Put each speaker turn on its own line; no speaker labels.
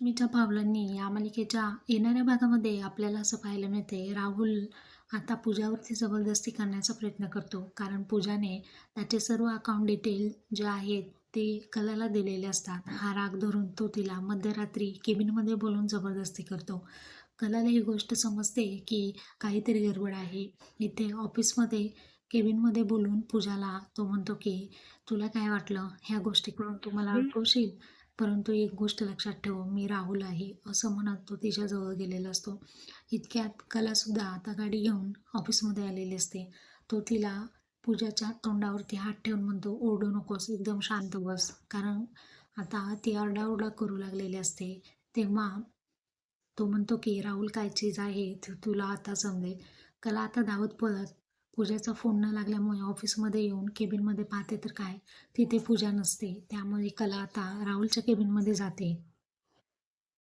लक्ष्मीच्या पावलांनी या मालिकेच्या येणाऱ्या भागामध्ये आपल्याला असं पाहायला मिळते राहुल आता पूजावरती जबरदस्ती करण्याचा प्रयत्न करतो. कारण पूजाने त्याचे सर्व अकाउंट डिटेल जे आहेत ते कलाला दिलेले असतात. हा राग धरून तो तिला मध्यरात्री केबिनमध्ये बोलून जबरदस्ती करतो. कलाला ही गोष्ट समजते की काहीतरी गडबड आहे. इथे ऑफिसमध्ये केबिनमध्ये बोलून पूजाला तो म्हणतो की तुला काय वाटलं? ह्या गोष्टीकडून तू मला अडकवशील परंतु एक गोष्ट लक्षात ठेव मी राहुल आहे असं म्हणत तो तिच्याजवळ गेलेला असतो. इतक्यात कलासुद्धा आता गाडी घेऊन ऑफिसमध्ये आलेली असते. तो तिला पूजाच्या तोंडावरती हात ठेवून म्हणतो ओरडू नकोस एकदम शांत बस. कारण आता ती आरडाओरडा करू लागलेली असते. तेव्हा तो म्हणतो की राहुल काय चीज आहे? ते तुला आता समजेल. कला आता धावत पळत पूजाचा फोन न लागल्यामुळे ऑफिसमध्ये येऊन केबिनमध्ये पाहते तर काय? तिथे पूजा नसते. त्यामुळे कला आता राहुलच्या केबिनमध्ये जाते.